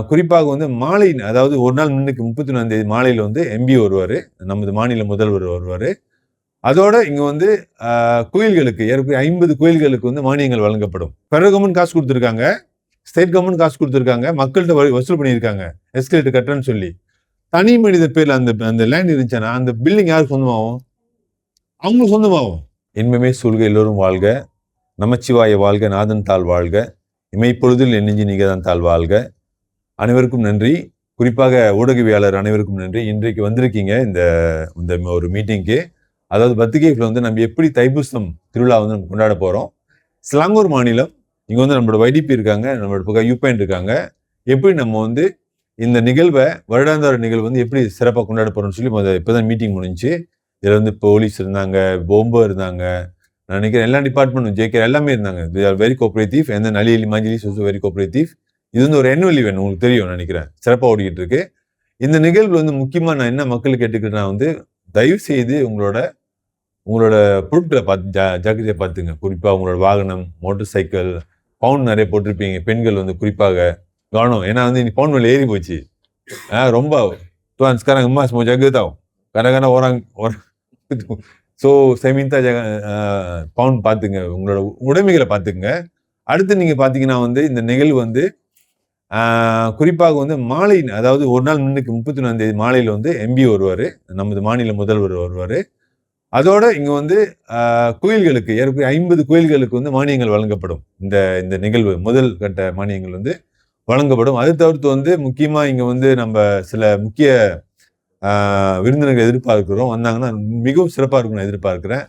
குறிப்பாக வந்து மாலை அதாவது ஒரு நாள் முன்னுக்கு முப்பத்தி ஒன்றாம் தேதி மாலையில் வந்து எம்பி வருவார். நமது மாநில முதல்வர் வருவார். அதோட இங்கே வந்து கோயில்களுக்கு ஏற்கனவே ஐம்பது கோயில்களுக்கு வந்து மானியங்கள் வழங்கப்படும். ஃபெடரல் கவர்மெண்ட் காசு கொடுத்துருக்காங்க. ஸ்டேட் கவர்மெண்ட் காசு கொடுத்துருக்காங்க. மக்கள்கிட்ட வ- வசூல் பண்ணியிருக்காங்க. எஸ்கலேட்டர் கட்டுறேன்னு சொல்லி. தனி மனித பேரில் அந்த அந்த லேண்ட் இருந்துச்சுன்னா அந்த பில்டிங் யாருக்கு சொந்தமாகும்? அவங்களுக்கு சொந்தமாகும். இன்பமே சூழ்க எல்லோரும் வாழ்க. நமச்சிவாய வாழ்க நாதன் தாழ் வாழ்க. இமைப்பொழுதில் நெஞ்சு நீங்க தான் தாழ் வாழ்க. அனைவருக்கும் நன்றி. குறிப்பாக ஊடகவியாளர் அனைவருக்கும் நன்றி. இன்றைக்கு வந்திருக்கீங்க இந்த இந்த ஒரு மீட்டிங்க்கு அதாவது பத்திரிகைகளை வந்து நம்ம எப்படி தைப்பூசம் திருவிழா வந்து நம்ம கொண்டாட போகிறோம் சிலாங்கூர் மாநிலம் இங்கே வந்து நம்மளோட வைடிபி இருக்காங்க நம்மளோட பக்கம் யூபேன் இருக்காங்க. எப்படி நம்ம வந்து இந்த நிகழ்வை வருடாந்தார நிகழ்வு வந்து எப்படி சிறப்பாக கொண்டாட போகிறோம்னு சொல்லி இப்போ தான் மீட்டிங் முடிஞ்சுச்சு இதில் வந்து போலீஸ் இருந்தாங்க போம்போ இருந்தாங்க. நான் நினைக்கிறேன் எல்லா டிபார்ட்மெண்ட்டும் ஜேகே எல்லாமே இருந்தாங்க. வெரி கோஆப்ரேட்டிவ் எந்த நலி அலி மஜிலிஸ் also வெரி கோஆப்ரேட்டிவ் இது வந்து ஒரு என்வெல் ஈவெண்ட் உங்களுக்கு தெரியும் நினைக்கிறேன். சிறப்பாக ஓடிக்கிட்டு இருக்கு இந்த நிகழ்வு வந்து முக்கியமாக நான் என்ன மக்கள் கேட்டுக்கிறேன்னா வந்து தயவு செய்து உங்களோட உங்களோட பொருட்களை பார்த்து ஜா ஜாக்கிரதையாக பார்த்துங்க. குறிப்பாக உங்களோட வாகனம் மோட்டர் சைக்கிள் பவுன் நிறைய போட்டிருப்பீங்க. பெண்கள் வந்து குறிப்பாக கவனம். ஏன்னா வந்து இன்னைக்கு பவுன் மேலே ஏறி போச்சு. ஆ, ரொம்ப tuan அம்மா சும்மா ஜாக்கிரதாகும் jaga tau kadang-kadang ஸோ செமிந்தா ஜக பவுன் பார்த்துங்க. உங்களோட உடைமைகளை பார்த்துங்க அடுத்து நீங்கள் பார்த்தீங்கன்னா வந்து இந்த நிகழ்வு வந்து குறிப்பாக வந்து மாலை அதாவது ஒரு நாள் முன்னுக்கு முப்பத்தி ஒன்றாம் தேதி மாலையில் வந்து எம்பி வருவார். நமது மாநில முதல்வர் வருவார். அதோட இங்கே வந்து கோயில்களுக்கு ஏற்கனவே ஐம்பது கோயில்களுக்கு வந்து மானியங்கள் வழங்கப்படும். இந்த இந்த நிகழ்வு முதல் கட்ட மானியங்கள் வந்து வழங்கப்படும். அது தவிர்த்து வந்து முக்கியமாக இங்கே வந்து நம்ம சில முக்கிய விருந்தினர்கள் எதிர்பார்க்கிறோம். வந்தாங்கன்னா மிகவும் சிறப்பாக இருக்கும் நான் எதிர்பார்க்கிறேன்.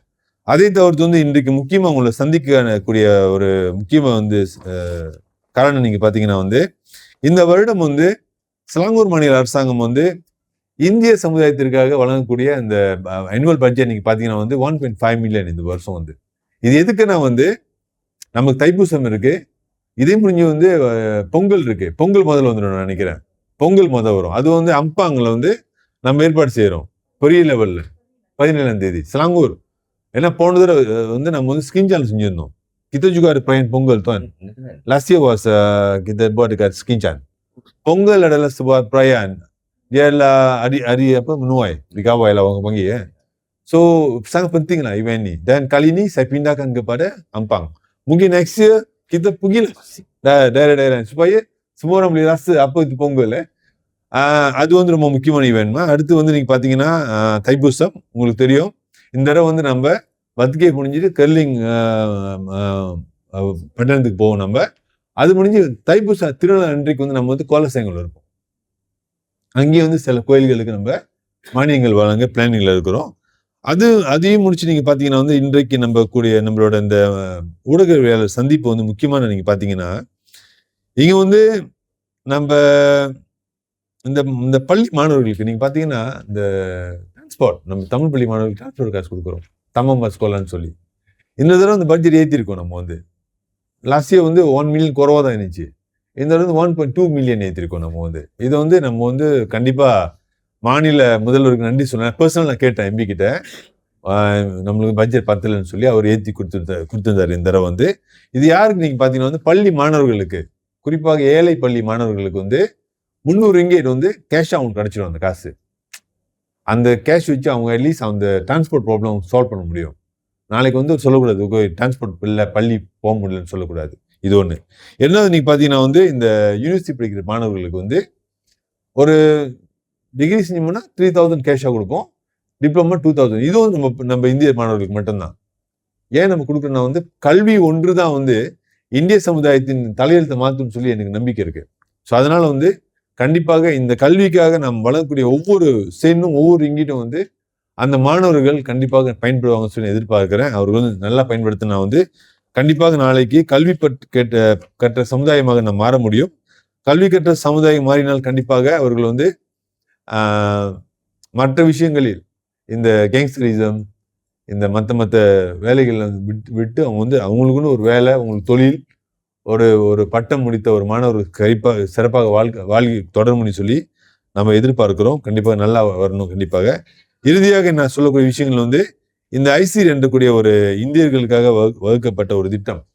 அதை தவிர்த்து வந்து இன்றைக்கு முக்கியமாக உங்களை சந்திக்கக்கூடிய ஒரு முக்கியமாக வந்து காரணம் நீங்கள் பார்த்தீங்கன்னா வந்து இந்த வருடம் வந்து சிலாங்கூர் மாநில அரசாங்கம் வந்து இந்திய சமுதாயத்திற்காக வழங்கக்கூடிய இந்த அனுவல் பட்ஜெட் நீங்கள் பார்த்தீங்கன்னா வந்து ஒன் பாயிண்ட் ஃபைவ் மில்லியன் இந்த வருஷம் வந்து. இது எதுக்குன்னா வந்து நமக்கு தைப்பூசம் இருக்குது இதே முடிஞ்சு வந்து பொங்கல் இருக்கு. பொங்கல் முதல்ல வந்துடும் நான் நினைக்கிறேன். பொங்கல் முதல் வரும். அது வந்து அம்பாங்கில் வந்து நம்ம ஏற்பாடு செய்கிறோம் பெரிய லெவலில் பதினேழாம் தேதி. சிலாங்கூர். ஏன்னா போன தடவை வந்து நம்ம வந்து ஸ்கின் சேனல் செஞ்சுருந்தோம். kita juga ada perayaan Pongal tuan. Last year was uh, kita buat dekat Skincan. Pongal adalah sebuah perayaan. Dia adalah hari hari apa menuai di kawai lah orang panggil ya. So sangat penting lah event ni. Dan kali ni saya pindahkan kepada Ampang. Mungkin next year kita pergilah dah- daerah-daerah supaya semua orang boleh rasa apa itu Pongal eh. ஆஹ் அது வந்து ரொம்ப முக்கியமான ஈவெண்ட்மா அடுத்து வந்து நீங்க பாத்தீங்கன்னா ஆஹ் தைப்பூசம் உங்களுக்கு தெரியும் இந்த தடவை வந்து நம்ம பத்திரிகை முடிஞ்சிட்டு கர்லிங் பட்டணத்துக்கு போவோம் நம்ம. அது முடிஞ்சு தைப்பூச திருநாள் அன்றைக்கு வந்து நம்ம வந்து கோலசேங்கல் இருப்போம் அங்கேயே வந்து சில கோயில்களுக்கு நம்ம மானியங்கள் வழங்க பிளானிங்ல இருக்கிறோம். அது அதையும் முடிச்சு நீங்கள் பார்த்தீங்கன்னா வந்து இன்றைக்கு நம்ம கூடிய நம்மளோட இந்த ஊடகவியலாளர் சந்திப்பு வந்து முக்கியமான நீங்கள் பார்த்தீங்கன்னா இங்கே வந்து நம்ம இந்த இந்த பள்ளி மாணவர்களுக்கு நீங்கள் பார்த்தீங்கன்னா இந்த டிரான்ஸ்போர்ட் நம்ம தமிழ் பள்ளி மாணவர்களுக்கு டிரான்ஸ்போர்ட் காசு கொடுக்குறோம். தமம் பஸ் கோலான்னு சொல்லி. இந்த தடவை அந்த பட்ஜெட் ஏற்றிருக்கோம் நம்ம வந்து. லாஸ்ட் இயர் வந்து ஒன் மில்லியன் குறவா தான் இருந்துச்சு. இந்த தடவை வந்து ஒன் பாயிண்ட் டூ மில்லியன் ஏற்றிருக்கோம் நம்ம வந்து. இதை வந்து நம்ம வந்து கண்டிப்பாக மாநில முதல்வருக்கு நன்றி சொன்னேன் பர்சனல் நான் கேட்டேன் எம்பி கிட்ட. நம்மளுக்கு பட்ஜெட் பத்தலைன்னு சொல்லி அவர் ஏற்றி கொடுத்துருந்த கொடுத்துருந்தாரு இந்த தடவை வந்து. இது யாருக்கு நீங்கள் பார்த்தீங்கன்னா வந்து பள்ளி மாணவர்களுக்கு குறிப்பாக ஏழை பள்ளி மாணவர்களுக்கு வந்து முந்நூறு ரிங்கேட் வந்து கேஷ் அவுண்ட் கிடச்சிடும் அந்த காசு. அந்த கேஷ் வச்சு அவங்க அட்லீஸ்ட் அந்த டிரான்ஸ்போர்ட் ப்ராப்ளம் சால்வ் பண்ண முடியும். நாளைக்கு வந்து சொல்லக்கூடாது டிரான்ஸ்போர்ட் இல்லை பள்ளி போக முடியலன்னு சொல்லக்கூடாது. இது ஒன்று என்னது நீங்கள் பார்த்தீங்கன்னா வந்து இந்த யூனிவர்சிட்டி படிக்கிற மாணவர்களுக்கு வந்து ஒரு டிகிரி செஞ்சோம்னா த்ரீ தௌசண்ட் கேஷாக கொடுப்போம் டிப்ளமோ டூ தௌசண்ட் இதுவும் நம்ம நம்ம இந்திய மாணவர்களுக்கு மட்டும்தான். ஏன் நம்ம கொடுக்குறோம்னா வந்து கல்வி ஒன்று தான் வந்து இந்திய சமுதாயத்தின் தலையெழுத்தை மாற்றும்னு சொல்லி எனக்கு நம்பிக்கை இருக்குது ஸோ அதனால் வந்து கண்டிப்பாக இந்த கல்விக்காக நாம் வளரக்கூடிய ஒவ்வொரு சென்னும் ஒவ்வொரு இங்கிட்டும் வந்து அந்த மாணவர்கள் கண்டிப்பாக பயன்படுவாங்கன்னு சொல்லி எதிர்பார்க்கிறேன். அவர்கள் வந்து நல்லா பயன்படுத்தினா வந்து கண்டிப்பாக நாளைக்கு கல்வி பட் கேட்ட கற்ற சமுதாயமாக நாம் மாற முடியும். கல்வி கற்ற சமுதாயம் மாறினால் கண்டிப்பாக அவர்கள் வந்து மற்ற விஷயங்களில் இந்த கேங்ஸ்டரிசம் இந்த மற்ற மற்ற வேலைகளை விட்டு விட்டு அவங்க வந்து அவங்களுக்குன்னு ஒரு வேலை அவங்களுக்கு தொழில் ஒரு ஒரு பட்டம் முடித்த ஒரு மாணவர் கரிப்பாக சிறப்பாக வாழ்க்கை வாழ்க்கை தொடரும்னு சொல்லி நம்ம எதிர்பார்க்கிறோம். கண்டிப்பாக நல்லா வரணும் கண்டிப்பாக. இறுதியாக நான் சொல்லக்கூடிய விஷயங்கள் வந்து இந்த ஐசிர் என்றக்கூடிய ஒரு இந்தியர்களுக்காக வகு- வகுக்கப்பட்ட ஒரு திட்டம்.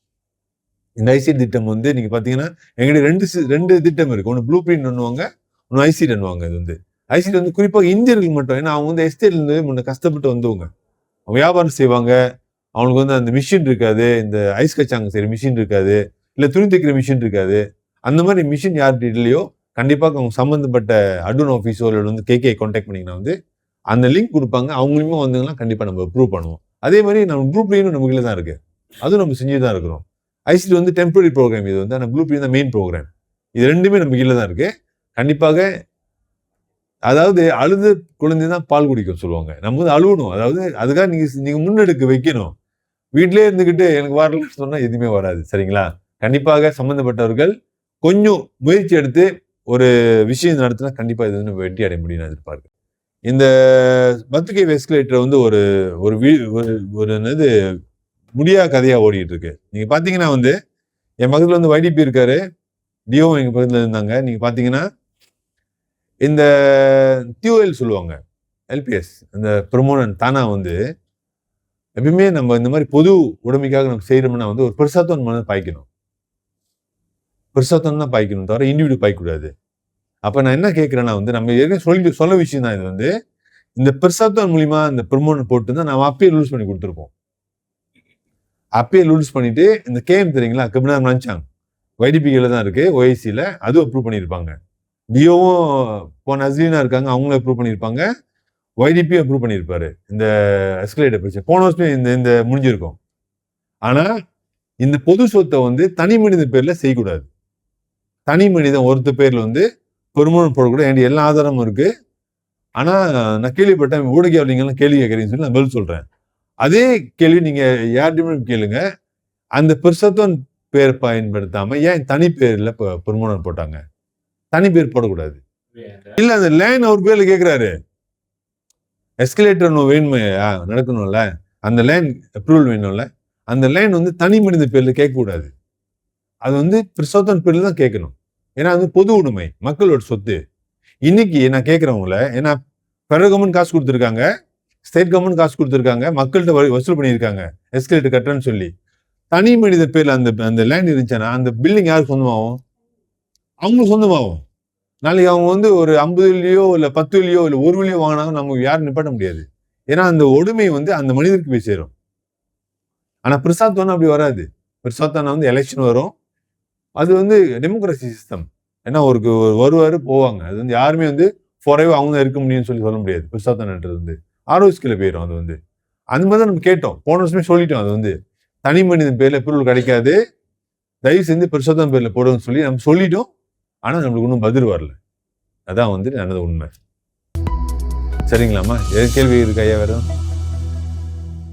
இந்த ஐசி திட்டம் வந்து நீங்கள் பார்த்தீங்கன்னா எங்கிட்ட ரெண்டு ரெண்டு திட்டம் இருக்குது ஒன்று ப்ளூ பிரிண்ட் பண்ணுவாங்க ஒன்று ஐசிட் பண்ணுவாங்க இது வந்து. ஐசிட் வந்து குறிப்பாக இந்தியர்கள் மட்டும் ஏன்னா அவங்க வந்து எஸ்டேட்லேருந்து முன்ன கஷ்டப்பட்டு வந்தவங்க. அவங்க வியாபாரம் செய்வாங்க. அவங்களுக்கு வந்து அந்த மிஷின் இருக்காது. இந்த ஐஸ் கச்சாங்க செய்கிற மிஷின் இருக்காது. இல்லை துணி தைக்கிற மிஷின் இருக்காது. அந்த மாதிரி மிஷின் யார்கிட்ட இல்லையோ கண்டிப்பாக அவங்க சம்மந்தப்பட்ட அடூன் ஆஃபீஸோ இல்லை வந்து கேகே கான்டாக்ட் பண்ணிங்கன்னா வந்து அந்த லிங்க் கொடுப்பாங்க. அவங்களுமே வந்தாங்கன்னா கண்டிப்பாக நம்ம ப்ரூவ் பண்ணுவோம். அதே மாதிரி நம்ம ப்ளூ பிரிண்ட் நம்ம கீழே தான் இருக்குது அதுவும் நம்ம செஞ்சு தான் இருக்கிறோம். ஐசிடி வந்து டெம்பரரி ப்ரோக்ராம் இது வந்து ஆனால் ப்ளூ பிரிண்ட் தான் மெயின் ப்ரோக்ராம் இது ரெண்டுமே நம்ம கீழே தான் இருக்குது கண்டிப்பாக அதாவது அழுது குழந்தை தான் பால் குடிக்கும் சொல்லுவாங்க. நம்ம வந்து அழுவணும். அதாவது அதுக்காக நீங்கள் நீங்கள் முன்னெடுக்க வைக்கணும். வீட்டிலே இருந்துக்கிட்டு எனக்கு வரலன்னு சொன்னால் எதுவுமே வராது. சரிங்களா? கண்டிப்பாக சம்பந்தப்பட்டவர்கள் கொஞ்சம் முயற்சி எடுத்து ஒரு விஷயம் நடத்தினா கண்டிப்பாக இது வந்து வெற்றி அடைய முடியும் எதிர்பார்க்கு இந்த பத்திரிகை எஸ்கலேட்டர் வந்து ஒரு ஒரு வீ- ஒரு ஒரு என்னது முடியா கதையாக ஓடிட்டு இருக்கு. நீங்கள் பார்த்தீங்கன்னா வந்து என் பக்கத்துல வந்து வைடிபி இருக்காரு. டிஓ எங்கள் பகுதியில் இருந்தாங்க. நீங்கள் பார்த்தீங்கன்னா இந்த டியூஎல் சொல்லுவாங்க. எல்பிஎஸ் அந்த ப்ரொமோனன் தானா வந்து எப்பயுமே நம்ம இந்த மாதிரி பொது உடைமைக்காக நம்ம செய்கிறோம்னா வந்து ஒரு பெருசாத்தன் மனதை பாய்க்கணும். பெருசாத்தன் தான் பாய்க்கணும் தவிர இண்டிவிஜுவல் பாய்க்கூடாது அப்போ நான் என்ன கேட்குறேன்னா வந்து நம்ம ஏற்கனவே சொல்லி சொல்ல விஷயம் தான் இது வந்து இந்த பெருசாத்தன் மூலியமா இந்த ப்ரொமோனன் போட்டு தான் நம்ம அப்பயே லூஸ் பண்ணி கொடுத்துருப்போம். அப்பயே லூஸ் பண்ணிட்டு இந்த கேம் தெரியுங்களா? கபினா நினச்சாங்க வைடிபிகளில் தான் இருக்கு ஓஐசியில் அதுவும் அப்ரூவ் பண்ணியிருப்பாங்க. டியோவும் போன அஸ்லீனா இருக்காங்க அவங்களும் அப்ரூவ் பண்ணியிருப்பாங்க. ஒய்டிபி அப்ரூவ் பண்ணியிருப்பாரு. இந்த எஸ்கலேட்டர் பிரச்சனை. போன வருஷமே இந்த இந்த முடிஞ்சிருக்கும். ஆனால் இந்த பொது சொத்தை வந்து தனி மனித பேரில் செய்யக்கூடாது. தனி மனிதன் ஒருத்த பேர்ல வந்து பெருமானம் போடக்கூடாது என்கிட்ட எல்லா ஆதாரமும் இருக்கு. ஆனா நான் கேள்விப்பட்டேன் ஊடகவியலாம் கேள்வி கேட்குறீங்கன்னு சொல்லி நான் பதில் சொல்றேன். அதே கேள்வி நீங்க யார்கிட்டயுமே கேளுங்க. அந்த பெருசத்துவன் பேர் பயன்படுத்தாம ஏன் தனி பேர்ல பெருமானம் போட்டாங்க? தனி பேர் போடக்கூடாது. இல்ல அந்த லேன் அவர் பேர்ல கேக்குறாரு. எஸ்கலேட்டர் ஒன்று வேணுமே நடக்கணும்ல? அந்த லைன் அப்ரூவல் வேணும்ல? அந்த லைன் வந்து தனி மனித பேர்ல கேட்கக்கூடாது. அது வந்து பிரசோத்தன் பேர்ல தான் கேட்கணும். ஏன்னா அது பொது உடைமை மக்களோட சொத்து. இன்னைக்கு நான் கேட்குறவங்கள ஏன்னா ஃபெடரல் கவர்மெண்ட் காசு கொடுத்துருக்காங்க ஸ்டேட் கவர்மெண்ட் காசு கொடுத்துருக்காங்க மக்கள்கிட்ட வ- வசூல் பண்ணியிருக்காங்க எஸ்கலேட்டர் கட்டுறேன்னு சொல்லி. தனி மனித பேரில் அந்த அந்த லேண்ட் இருந்துச்சுன்னா அந்த பில்டிங் யாருக்கு சொந்தமாகும்? அவங்களுக்கு சொந்தமாகும். நாளைக்கு அவங்க வந்து ஒரு ஐம்பதுலையோ இல்லை பத்துலையோ இல்லை ஒரு வழியோ வாங்கினாங்க நமக்கு யாரும் நிப்பாட்ட முடியாது. ஏன்னா அந்த ஒடுமை வந்து அந்த மனிதருக்கு போய் சேரும். ஆனால் பிரசாத் ஒன்று அப்படி வராது. பிரசாத்வானா வந்து எலெக்ஷன் வரும். அது வந்து டெமோக்ரஸி சிஸ்டம் ஏன்னா ஒரு வருவார் போவாங்க. அது வந்து யாருமே வந்து ஃபோரேவ் அவங்க தான் இருக்க முடியும்னு சொல்லி சொல்ல முடியாது. பிரசாத்வானன்றது வந்து. ஆரோஸ்கில் போயிடும் அது வந்து. அந்த மாதிரி தான் நம்ம கேட்டோம். போன வருஷமே சொல்லிட்டோம் அது வந்து. தனி மனிதன் பேரில் பொருள் கிடைக்காது. தயவு செஞ்சு பிரசாதம் பேரில் போடுன்னு சொல்லி நம்ம சொல்லிட்டோம். ஆனால் நம்மளுக்கு ஒன்றும் பதில் வரல. அதான் வந்து நல்லது உண்மை. சரிங்களாம்மா? எது கேள்வி இருக்கு ஐயா வேறு?